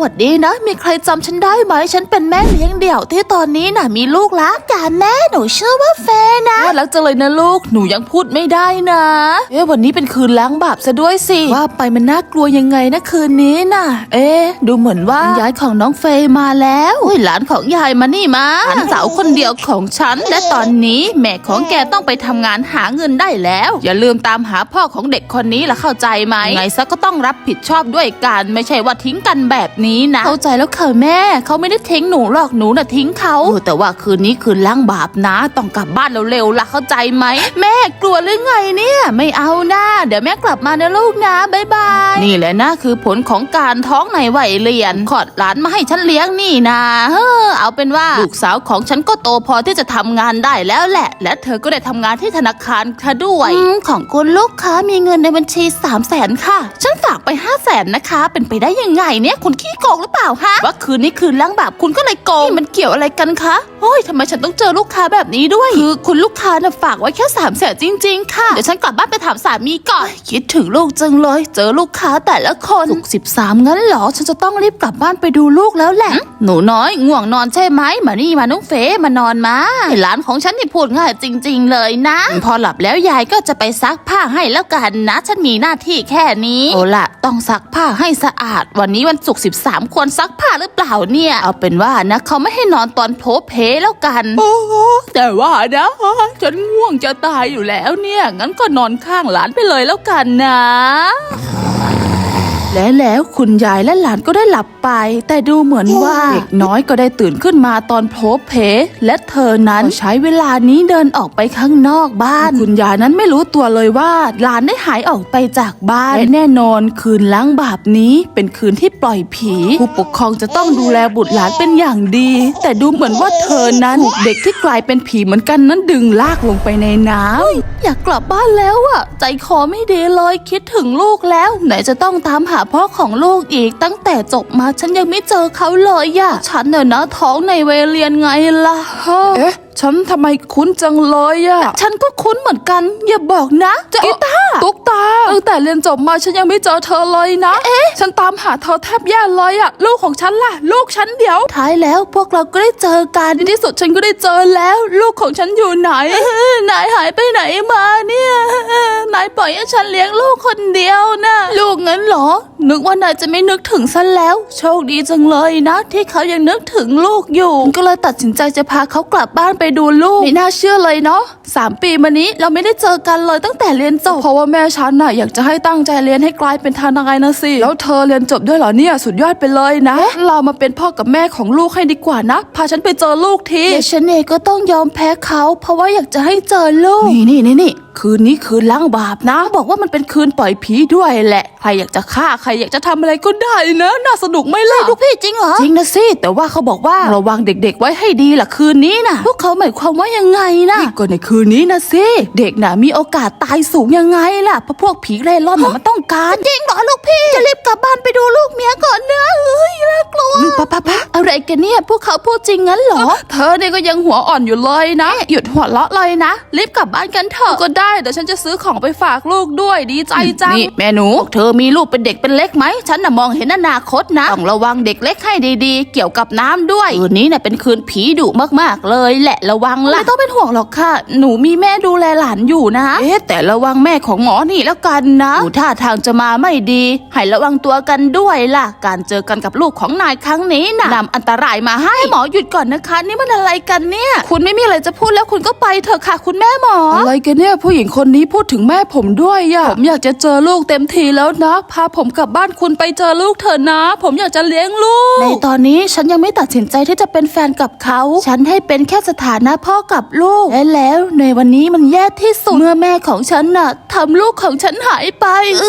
วัสดีนะ มีใครจำฉันได้ไหม ฉันเป็นแม่เลี้ยงเดี่ยวที่ตอนนี้น่ะมีลูกละกันแม่หนูชื่อว่าเฟยนะน่ารักจังเลยนะลูก หนูยังพูดไม่ได้นะ เอ๊ะวันนี้เป็นคืนล้างบาปซะด้วยสิ ว่าไปมันน่ากลัวยังไงนะคืนนี้น่ะ เอ๊ะดูเหมือนว่าคุณยายของน้องเฟยมาแล้วอุ้ยหลานของยายมานี่มาหลานสาวคนเดียวของฉัน และตอนนี้แม่ของแกต้องไปทำงานหาเงินได้แล้ว อย่าลืมตามหาพ่อของเด็กคนนี้ละเข้าใจไหมไงซะก็ต้องรับผิดชอบด้วยกันไม่ใช่ว่าทิ้งกันแบบนี้นะเข้าใจแล้วค่ะแม่ เขาไม่ได้ทิ้งหนูหรอกหนูน่ะทิ้งเขาเออแต่ว่าคืนนี้คืนล้างบาปนะ ต้องกลับบ้านเร็วๆละเข้าใจไหมแม่กลัวหรือไงเนี่ย ไม่เอานะเดี๋ยวแม่กลับมานะลูกนะบ๊ายบายนี่แหละนะคือผลของการท้องในวัยเรียนขอดหลานมาให้ฉันเลี้ยงนี่นะเฮ้อเอาเป็นว่าลูกสาวของฉันก็โตพอที่จะทำงานได้แล้วแหละ และเธอก็ได้ทำงานที่ธนาคารค่ะด้วยอของคุณลูกค้ามีเงินในบัญชี3 0 0แสนค่ะ ฉันฝากไป5 0 0แสนนะคะ เป็นไปได้ยังไงเนี่ยคุณขี้โกงหรือเปล่าฮะว่าคืนนี้คืนล้างบาปคุณก็เลยโกงนี่มันเกี่ยวอะไรกันคะโอ้ยทำไมฉันต้องเจอลูกค้าแบบนี้ด้วย คือคุณลูกค้าน่ะฝากไว้แค่3 0 0แสนจริง ๆ ค่ะ เดี๋ยวฉันกลับบ้านไปถามสามีก่อน คิดถึงลูกจังเลย เจอลูกค้าแต่ละคนสุกสิบสามงั้นเหรอ ฉันจะต้องรีบกลับบ้านไปดูลูกแล้วแหละ หนูน้อยง่วงนอนใช่ไหมมานี่มาน้องเฟมานอนมาหลานของฉันนี่พูดง่ายจริง ๆ เลยนะ พอหลับแล้วยายก็จะไปซักผ้าให้แล้วกันนะ ฉันมีหน้าที่แค่นี้ โอ้ละต้องซักผ้าให้สะอาด วันนี้วันศุกร์สิบสามคนซักผ้าหรือเปล่าเนี่ย เอาเป็นว่านะเขาไม่ให้นอนตอนโพเพแล้วกัน โอ้แต่ว่านะฉันง่วงจะตายอยู่แล้วเนี่ย งั้นก็นอนข้างหลานไปเลยแล้วกันนะ และแล้วคุณยายและหลานก็ได้หลับไป แต่ดูเหมือนว่าเด็กน้อยก็ได้ตื่นขึ้นมาตอนโผล่เพ และเธอนั้นก็ใช้เวลานี้เดินออกไปข้างนอกบ้าน คุณยายนั้นไม่รู้ตัวเลยว่าหลานได้หายออกไปจากบ้านและแน่นอนคืนล้างบาปนี้เป็นคืนที่ปล่อยผี ผู้ปกครองจะต้องดูแลบุตรหลานเป็นอย่างดี แต่ดูเหมือนว่าเธอนั้นถูกเด็กที่กลายเป็นผีเหมือนกันนั้นดึงลากลงไปในน้ำอยากกลับบ้านแล้วอะใจคอไม่ดีเลยคิดถึงลูกแล้ว ไหนจะต้องตามหาพ่อของลูกอีกตั้งแต่จบมาฉันยังไม่เจอเขาเลยอะฉันเนอะนะท้องในวัยเรียนไงล่ะเอ๊ะฉันทำไมคุ้นจังเลยอะฉันก็คุ้นเหมือนกัน อย่าบอกนะจะกีตาร์ตุ๊กตาตั้ งแต่เรียนจบมาฉันยังไม่เจอเธอเลยนะ เอ๊ะ ฉันตามหาเธอแทบแย่เลยอะลูกของฉันล่ะ ลูกฉันเดี๋ยว ท้ายแล้วพวกเราก็ได้เจอกันในที่สุดฉันก็ได้เจอแล้ว ลูกของฉันอยู่ไหน นายหายไปไหนมาเนี่ย นายปล่อยให้ฉันเลี้ยงลูกคนเดียวนะ ลูกงั้นเหรอ นึกว่านายจะไม่นึกถึงฉันแล้ว โชคดีจังเลยนะ ที่เขายังนึกถึงลูกอยู่ ก็เลยตัดสินใจจะพาเขากลับบ้านไปดูลูกไม่น่าเชื่อเลยเนาะสามปีมานี้เราไม่ได้เจอกันเลยตั้งแต่เรียนจบเพราะว่าแม่ฉันน่ะอยากจะให้ตั้งใจเรียนให้กลายเป็นทนายนะสิ แล้วเธอเรียนจบด้วยเหรอเนี่ยสุดยอดไปเลยนะ เรามาเป็นพ่อกับแม่ของลูกให้ดีกว่านะ พาฉันไปเจอลูกทีเดี๋ยวฉันเองก็ต้องยอมแพ้เขา เพราะว่าอยากจะให้เจอลูก นี่นี่นี่นี่คืนนี้คืนล้างบาปนะ บอกว่ามันเป็นคืนปล่อยผีด้วยแหละ ใครอยากจะฆ่าใครอยากจะทำอะไรก็ได้นะ น่าสนุกไหมล่ะ ลูกพี่จริงเหรอ จริงนะสิ แต่ว่าเขาบอกว่าระวังเด็ก ๆ ไว้ให้ดีล่ะคืนนี้นะพวกเขาหมายความว่ายังไงนะนี่ก็ในคืนนี้นะสิ เด็กน่ะมีโอกาสตายสูงยังไงล่ะ เพราะพวกผีเร่ร่อนน่ะมันต้องการจริงเหรอลูกพี่ จะรีบกลับบ้านไปดูลูกเมียก่อนนะเฮ้ยน่ากลัวปะปะปะอะไรกันเนี่ยพวกเขาพูดจริงงั้นเหรอ เธอเนี่ยก็ยังหัวอ่อนอยู่เลยนะ หยุดหัวเราะเลยนะ รีบกลับบ้านกันเถอะก็ได้เดี๋ยวฉันจะซื้อของไปฝากลูกด้วยดีใจจังนี่แม่หนู เธอมีลูกเป็นเด็กเป็นเล็กไหม ฉันน่ะมองเห็นอนาคตนะต้องระวังเด็กเล็กให้ดีๆ เกี่ยวกับน้ำด้วยคืนนี้น่ะเป็นคืนผีดุมากๆเลยแหละระวังละไม่ต้องเป็นห่วงหรอกค่ะ หนูมีแม่ดูแลหลานอยู่นะ เอ๊ะแต่ระวังแม่ของหมอนี่แล้วกันนะดูท่าทางจะมาไม่ดี ให้ระวังตัวกันด้วยล่ะ การเจอกันกับลูกของนายครั้งนี้นะนำอันตรายมาให้หมอหยุดก่อนนะคะ นี่มันอะไรกันเนี่ย คุณไม่มีอะไรจะพูดแล้วคุณก็ไปเถอะค่ะ คุณแม่หมออะไรกันเนี่ยผู้หญิงคนนี้พูดถึงแม่ผมด้วยอะผมอยากจะเจอลูกเต็มทีแล้วนะ พาผมกลับบ้านคุณไปเจอลูกเถอะนะ ผมอยากจะเลี้ยงลูก ในตอนนี้ฉันยังไม่ตัดสินใจที่จะเป็นแฟนกับเขา ฉันให้เป็นแค่สถานะพ่อกับลูกและแล้ว ในวันนี้มันแย่ที่สุดเมื่อแม่ของฉันน่ะทำลูกของฉันหายไปเอ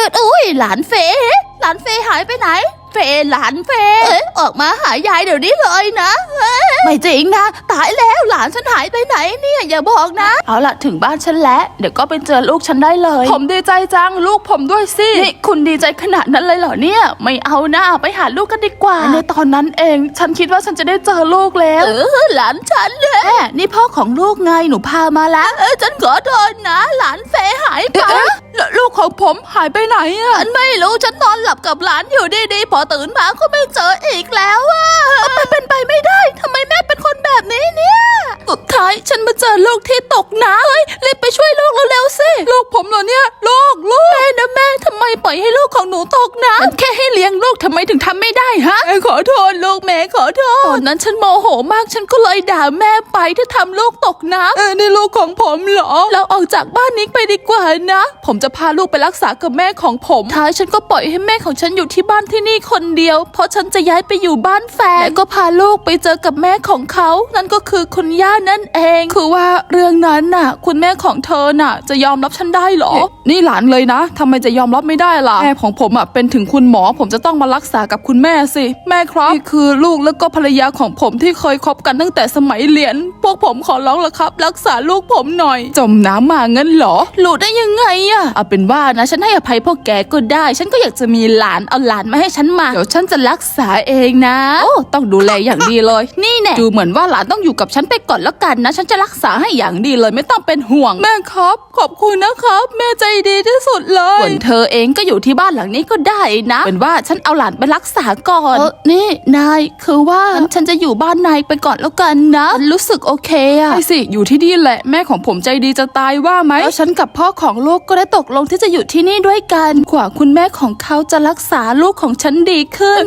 ออุ้ยหลานเฟยหลานเฟยหายไปไหน เฟยหลานเฟยเอ้ยออกมาหายายเดี๋ยวนี้เลยนะเอ้ยไม่จริงนะ ตายแล้วหลานฉันหายไปไหนเนี่ยอย่าบอกนะ เอาล่ะถึงบ้านฉันแล้วเดี๋ยวก็ไปเจอลูกฉันได้เลย ผมดีใจจังลูกผมด้วยสินี่คุณดีใจขนาดนั้นเลยเหรอเนี่ย ไม่เอานะไปหาลูกกันดีกว่า ในตอนนั้นเอง ฉันคิดว่าฉันจะได้เจอลูกแล้ว เออหลานฉันเลยนี่พ่อของลูกไงหนูพามาแล้ว เออฉันขอโทษนะ หลานเฟยหายไป แล้วลูกของผมหายไปไหนอะฉันไม่รู้ฉันนอนหลับกับหลานอยู่ดีๆพอตื่นมาก็ไม่เจออีกแล้วอะมันเป็นไปไม่ได้ทำไมแม่เป็นคนแบบนี้เนี่ยสุดท้ายฉันมาเจอลูกที่ตกน้ำเฮ้ยรีบไปช่วยลูกเร็วๆสิลูกผมเหรอเนี่ยลูกลูกแม่นะแม่ทำไมปล่อยให้ลูกของหนูตกน้ำฉันแค่ให้เลี้ยงลูกทำไมถึงทำไม่ได้ฮะแม่ขอโทษลูกแม่ขอโทษตอนนั้นฉันโมโหมากฉันก็เลยด่าแม่ไปที่ทำลูกตกน้ำเออนี่ลูกของผมเหรอเราออกจากบ้านนี้ไปดีกว่านะ ผมจะพาลูกไปรักษากับแม่ของผมท้ายฉันก็ปล่อยให้แม่ของฉันอยู่ที่บ้านที่นี่คนเดียว เพราะฉันจะย้ายไปอยู่บ้านแฟนและก็พาลูกไปเจอกับแม่ของเขานั่นก็คือคุณย่านั่นเอง คือว่าเรื่องนั้นน่ะ คุณแม่ของเธอน่ะ จะยอมรับฉันได้เหรอ นี่หลานเลยนะทำไมจะยอมรับไม่ได้ล่ะแม่ของผมอะเป็นถึงคุณหมอผมจะต้องมารักษากับคุณแม่สิ แม่ครับนี่คือลูกแล้วก็ภรรยาของผมที่เคยคบกันตั้งแต่สมัยเรียน พวกผมขอร้องละครับ รักษาลูกผมหน่อย จมน้ำมางั้นเหรอหลุดได้ยังไงอะเอาเป็นว่านะฉันให้อภัยพวกแกก็ได้ ฉันก็อยากจะมีหลานเอาหลานมาให้ฉันมาเดี๋ยวฉันจะรักษาเองนะโอ้ต้องดูแลอย่างดีเลย นี่แน่ดูเหมือนว่าหลานต้องอยู่กับฉันไปก่อนแล้วกันนะ ฉันจะรักษาให้อย่างดีเลยไม่ต้องเป็นห่วง แม่ครับ ขอบคุณนะครับ แม่ใจดีที่สุดเลส่ยวนเธอเองก็อยู่ที่บ้านหลังนี้ก็ได้นะเป็นว่าฉันเอาหลานไปรักษาก่อนเออนี่นายคือว่าฉันจะอยู่บ้านนายไปก่อนแล้วกันนะฉันรู้สึกโอเคอะใช่สิอยู่ที่นี่แหละแม่ของผมใจดีจะตายว่าไหมแล้วฉันกับพ่อของลูกก็ได้ตกลงที่จะอยู่ที่นี่ด้วยกันกว่าคุณแม่ของเขาจะรักษาลูกของฉันดีขึ้น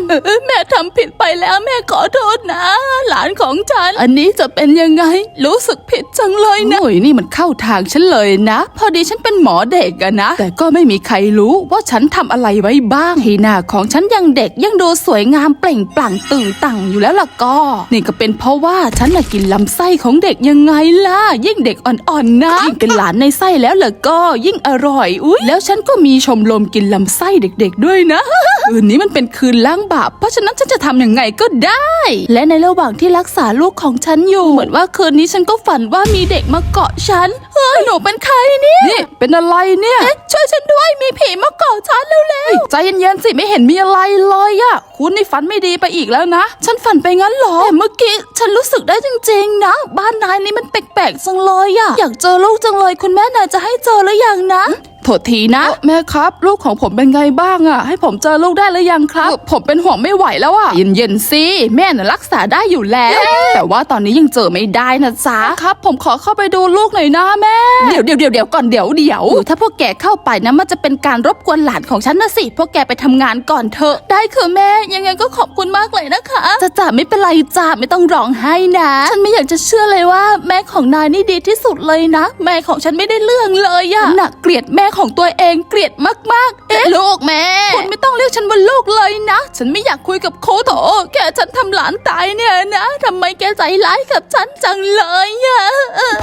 แม่ทำผิดไปแล้วแม่ขอโทษนะ หลานของฉัน อันนี้จะเป็นยังไง รู้สึกผิดจังเลยนะโอ้ยนี่มันเข้าทางฉันเลยนะ พอดีฉันเป็นหมอเด็กอะนะ แต่ก็ไม่มีใครรู้ว่าฉันทำอะไรไว้บ้างที่หน้าของฉันยังเด็กยังดูสวยงามเปล่งปลั่งตึงตังอยู่แล้วล่ะก็ นี่ก็เป็นเพราะว่าฉันน่ะกินลำไส้ของเด็กยังไงล่ะ ยิ่งเด็กอ่อนๆนะยิ่งเป็นหลานในไส้แล้วเหรอก็ยิ่งอร่อยอุ้ยแล้วฉันก็มีชมรมกินลำไส้เด็กๆด้วยนะ คืนนี้มันเป็นคืนล้างบาปเพราะฉะนั้นฉันจะทำยังไงก็ได้ และในระหว่างที่รักษาลูกของฉันอยู่เหมือนว่าคืนนี้ฉันก็ฝันว่ามีเด็กมาเกาะฉันเฮ้ยหนูเป็นใครเนี่ยนี่เป็นอะไรเนี่ยเอ๊ะช่วยฉันด้วยมีผีมาเกาะฉันเร็วใจเย็นๆสิไม่เห็นมีอะไรเลยอะคุณนี่ฝันไม่ดีไปอีกแล้วนะ ฉันฝันไปงั้นเหรอๆแต่เมื่อกี้ฉันรู้สึกได้จริงๆนะ บ้านนายนี่มันแปลกๆจังเลยอะอยากเจอลูกจังเลยคุณแม่นายจะให้เจอหรือยังนะ โทษทีนะ แม่ครับลูกของผมเป็นไงบ้างอะให้ผมเจอลูกได้หรือยังครับ ผมเป็นห่วงไม่ไหวแล้วอะเย็นๆสิแม่น่ะรักษาได้อยู่แล้ว แต่ว่าตอนนี้ยังเจอไม่ได้นะจ๊ะครับ ผมขอเข้าไปดูลูกหน่อยนะแม่เดี๋ยวเดี๋ยวเดี๋ยวเดี๋ยวก่อนเดี๋ยวเดี๋ยวถ้าพวกแกเข้าไปนะมันจะเป็นการรบกวนหลานของฉันนะสิพวกแกไปทำงานก่อนเถอะได้คือแม่ยังไงก็ขอบคุณมากเลยนะคะจะจ่าไม่เป็นไรจ่าไม่ต้องร้องไห้นะฉันไม่อยากจะเชื่อเลยว่า แม่ของนายนี่ดีที่สุดเลยนะ แม่ของฉันไม่ได้เรื่องเลยอะหนักเกลียดแม่ของตัวเองเกลียดมากๆ เอ๊ะลูกแม่ คุณไม่ต้องเรียกฉันว่าลูกเลยนะ ฉันไม่อยากคุยกับโคโถแค่ฉันทำหลานตายเนี่ยนะทำไมแกใจร้ายกับฉันจังเลยอะ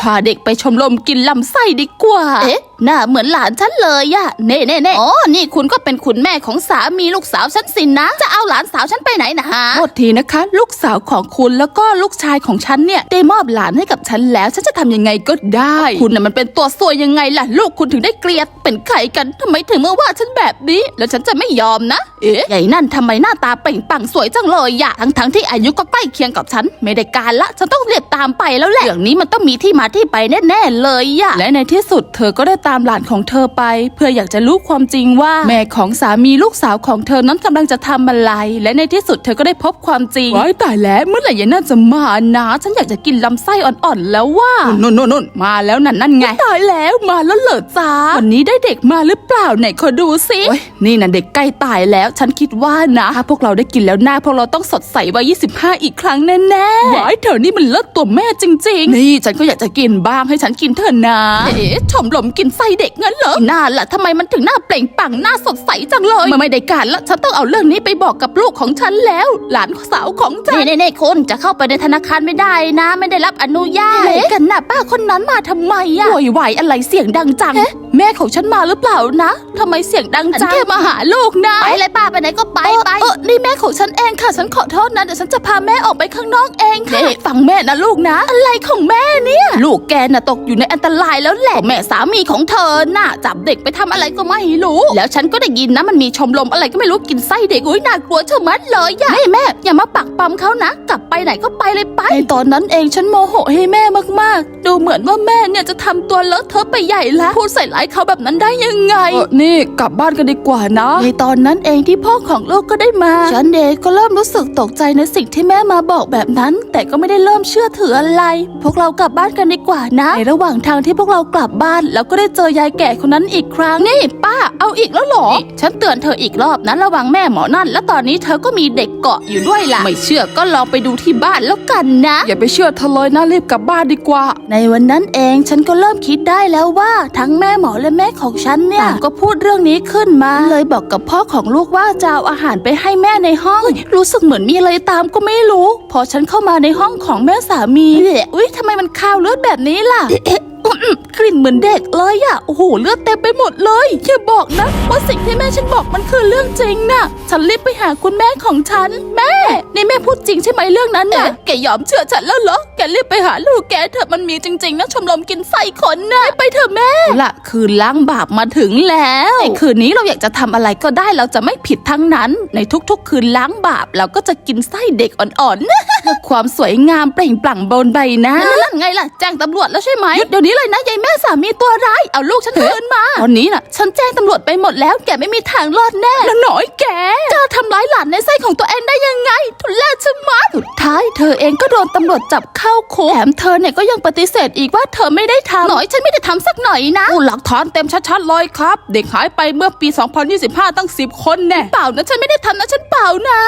พาเด็กไปชมรมกินลำไส้ดีกว่า เอ๊ะหน้าเหมือนหลานฉันเลยอะเน่เน่เน่อ๋อนี่คุณก็เป็นคุณแม่ของสามีลูกสาวฉันสินนะ จะเอาหลานสาวฉันไปไหนนะฮะโทษทีนะคะ ลูกสาวของคุณแล้วก็ลูกชายของฉันเนี่ยได้มอบหลานให้กับฉันแล้ว ฉันจะทำยังไงก็ได้ คุณน่ะมันเป็นตัวซวยยังไงล่ะ ลูกคุณถึงได้เกลียด เป็นใครกันทำไมถึงมาว่าฉันแบบนี้ แล้วฉันจะไม่ยอมนะ เอ๊ะใหญ่นั่นทำไมหน้าตาเปล่งปลั่งสวยจังเลยอะทั้งทั้งๆที่อายุก็ใกล้เคียงกับฉัน ไม่ได้การละ ฉันต้องเรียบตามไปแล้วแหละอย่างนี้มันต้องมีที่มาที่ไปแน่ๆเลยอะและในที่สุดเธอก็ได้ตามหลานของเธอไป เพื่ออยากจะรู้ความจริงว่าแม่ของสามีลูกสาวของเธอนั้นกำลังจะทำอะไร และในที่สุดเธอก็ได้พบความจริงว้ายตายแล้วเมื่อไหร่ยายน่าจะมานะฉันอยากจะกินลำไส้อ่อนๆแล้วว่านุ่นนุ่นนุ่นมาแล้วนั่นนั่นไงตายแล้วมาแล้วเหรอจ้าวันนี้ได้เด็กมาหรือเปล่าไหนขอดูสิโอ้ยนี่นะเด็กใกล้ตายแล้วฉันคิดว่านะถ้าพวกเราได้กินแล้วหน้าพวกเราต้องสดใสวัย25 อีกครั้งแน่ๆว้ายเธอนี่มันเลิศตัวแม่จริง ๆ นี่ฉันก็อยากจะกินบ้างให้ฉันกินเถอะนะเอ๊ะชมรมกินไส้เด็กงั้นเหรอหน้าล่ะทำไมมันถึงหน้าเปล่งปลั่งหน้าสดใสจังเลยมันไม่ได้การละฉันต้องเอาเรื่องนี้ไปบอกกับลูกของฉันแล้ว หลานสาวของฉันเน่เน่คุณจะเข้าไปในธนาคารไม่ได้นะ ไม่ได้รับอนุญาตเอ๊ะกันน่ะป้าคนนั้นมาทำไมอะโวยวายอะไรเสียงดังจังแม่ของฉันมาหรือเปล่านะทำไมเสียงดังจังแค่มาหาลูกนะไปเลยป้าไปไหนก็ไปไปเออนี่แม่ของฉันเองค่ะ ฉันขอโทษนะเดี๋ยวฉันจะพาแม่ออกไปข้างนอกเองค่ะฟังแม่นะลูกนะ อะไรของแม่เนี่ย ลูกแกน่ะตกอยู่ในอันตรายแล้วแหละแม่สามีของเธอน่ะจับเด็กไปทำอะไรก็ไม่รู้ แล้วฉันก็ได้ยินนะมันมีชมรมอะไรก็ไม่รู้กินไส้เด็กอุ้ยน่ากลัวเชะมัดเลยอะแม่แม่อย่ามาปักปั๊มเขานะ กลับไปไหนก็ไปเลยไปในตอนนั้นเองฉันโมโหให้แม่มากๆ ดูเหมือนว่าแม่เนี่ยจะทำตัวเลอะเทอะไปใหญ่แล้วพูดใส่ร้ายเขาแบบนั้นได้ยังไงเออนี่กลับบ้านกันดีกว่านะ ในตอนนั้นเองที่พ่อของลูกก็ได้มา ฉันเองก็เริ่มรู้สึกตกใจในสิ่งที่แม่มาบอกแบบนั้น แต่ก็ไม่ได้เริ่มเชื่อถืออะไร พวกเรากลับบ้านกันดีกว่านะ ในระหว่างทางที่พวกเรากลับบ้านเราก็ได้เจอยายแก่คนนั้นอีกครั้ง นี่ ป้า เอาอีกแล้วเหรอ ฉันเตือนเธออีกรอบนะระวังแม่หมอนั่น แล้วตอนนี้เธอก็มีเด็กเกาะอยู่ด้วยล่ะ ไม่เชื่อก็ลองไปดูที่บ้านแล้วกันนะ อย่าไปเชื่อเธอเลยนะรีบกลับบ้านดีกว่า ในวันนั้นเองฉันก็เริ่มคิดได้แล้วว่าทั้งแม่หมอและแม่ของฉันเนี่ยต่างก็พูดเรื่องนี้ขึ้นมา เลยบอกกับพ่อของลูกว่าจะเอาอาหารไปให้แม่ในห้อง รู้สึกเหมือนมีอะไรตามก็ไม่รู้ พอฉันเข้ามาในห้องของแม่สามีเอ๊ะอุ้ยทำไมมันคาวเลือดแบบนี้ล่ะเอ๊ะอื้อ กลิ่นเหมือนเด็กเลยอะโอ้โหเลือดเต็มไปหมดเลยอย่าบอกนะว่าสิ่งที่แม่ฉันบอกมันคือเรื่องจริงน่ะฉันรีบไปหาคุณแม่ของฉัน แม่นี่แม่พูดจริงใช่ไหมเรื่องนั้นน่ะแกยอมเชื่อฉันแล้วเหรอแกรีบไปหาลูกแกเถอะมันมีจริงๆนะชมรมกินไส้คนน่ะไปเถอะแม่ละคืนล้างบาปมาถึงแล้วในคืนนี้เราอยากจะทำอะไรก็ได้เราจะไม่ผิดทั้งนั้น ในทุกๆ คืนล้างบาปเราก็จะกินไส้เด็กอ่อนๆเพื่อความสวยงามเปล่งปลั่งบนใบหน้านั่นไงล่ะแจ้งตำรวจแล้วใช่ไหมหยุดเดี๋ยวนี้เลยนะยายแม่สามีตัวร้ายเอาลูกฉันคืนมา ตอนนี้น่ะ ฉันแจ้งตำรวจไปหมดแล้วแกไม่มีทางรอดแน่แล้วหน่อยแกจะทำร้ายหลานในไส้ของตัวเองได้ยังไง ทุเรศชะมัดสุดท้ายเธอเองก็โดนตำรวจจับเข้าคุกแถมเธอเนี่ยก็ยังปฏิเสธอีกว่าเธอไม่ได้ทำหน่อยฉันไม่ได้ทำสักหน่อยนะหลักฐานเต็มชัดๆเลยครับ เด็กหายไปเมื่อปี 2025 ตั้ง 10 คนแน่เปล่านะฉันไม่ได้ทำนะฉันเปล่านะ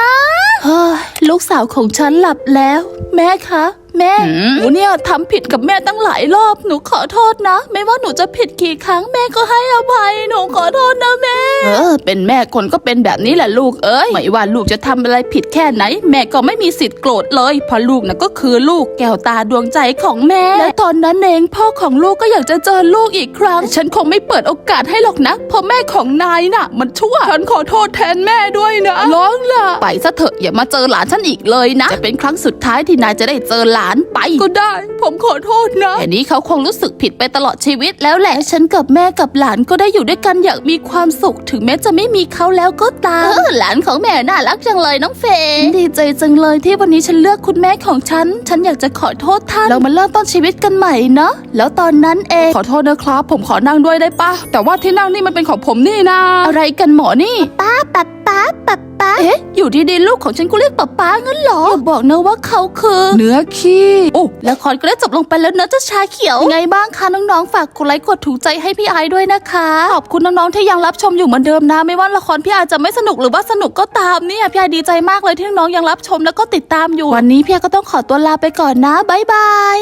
เฮ้ยลูกสาวของฉันหลับแล้ว แม่คะแม่หืม หนูเนี่ยทำผิดกับแม่ตั้งหลายรอบ หนูขอโทษนะ ไม่ว่าหนูจะผิดกี่ครั้งแม่ก็ให้อภัย หนูขอโทษนะแม่เออ เป็นแม่คนก็เป็นแบบนี้แหละลูกเอ้ยไม่ว่าลูกจะทำอะไรผิดแค่ไหน แม่ก็ไม่มีสิทธิ์โกรธเลยเพราะลูกน่ะก็คือลูกแก้วตาดวงใจของแม่ และตอนนั้นเองพ่อของลูกก็อยากจะเจอลูกอีกครั้ง ฉันคงไม่เปิดโอกาสให้หรอกนะเพราะแม่ของนายน่ะ มันชั่วฉันขอโทษแทนแม่ด้วยนะร้องล่ะไปซะเถอะอย่ามาเจอหลานฉันอีกเลยนะจะเป็นครั้งสุดท้ายที่นายจะได้เจอหลานไปก็ได้ ผมขอโทษนะแต่นี้เขาคงรู้สึกผิดไปตลอดชีวิตแล้วแหละฉันกับแม่กับหลานก็ได้อยู่ด้วยกันอย่างมีความสุขถึงแม้จะไม่มีเขาแล้วก็ตามหลานของแม่น่ารักจังเลยน้องเฟย์ดีใจจังเลยที่วันนี้ฉันเลือกคุณแม่ของฉัน ฉันอยากจะขอโทษท่าน เรามาเริ่มต้นชีวิตกันใหม่เนาะแล้วตอนนั้นเองขอโทษนะครับ ผมขอนั่งด้วยได้ปะแต่ว่าที่นั่งนี่มันเป็นของผมนี่นะ อะไรกันหมอนี่ป้าป้าป้าป้าป้าเอ๊ะ อยู่ดีๆลูกของฉันก็เรียกป้าป้างั้นเหรออย่าบอกนะว่าเขาคือเนื้อขี้โอ้ละครก็ได้จบลงไปแล้วนะเจ้าชาเขียว ไงบ้างคะน้องๆ ฝากกดไลค์กดถูกใจให้พี่ไอซ์ด้วยนะคะ ขอบคุณน้องๆที่ยังรับชมอยู่เหมือนเดิมนะ ไม่ว่าละครพี่ไอซ์จะไม่สนุกหรือว่าสนุกก็ตามเนี่ยพี่ไอซ์ดีใจมากเลยที่น้องๆยังรับชมแล้วก็ติดตามอยู่ วันนี้พี่ไอซ์ก็ต้องขอตัวลาไปก่อนนะบ๊ายบาย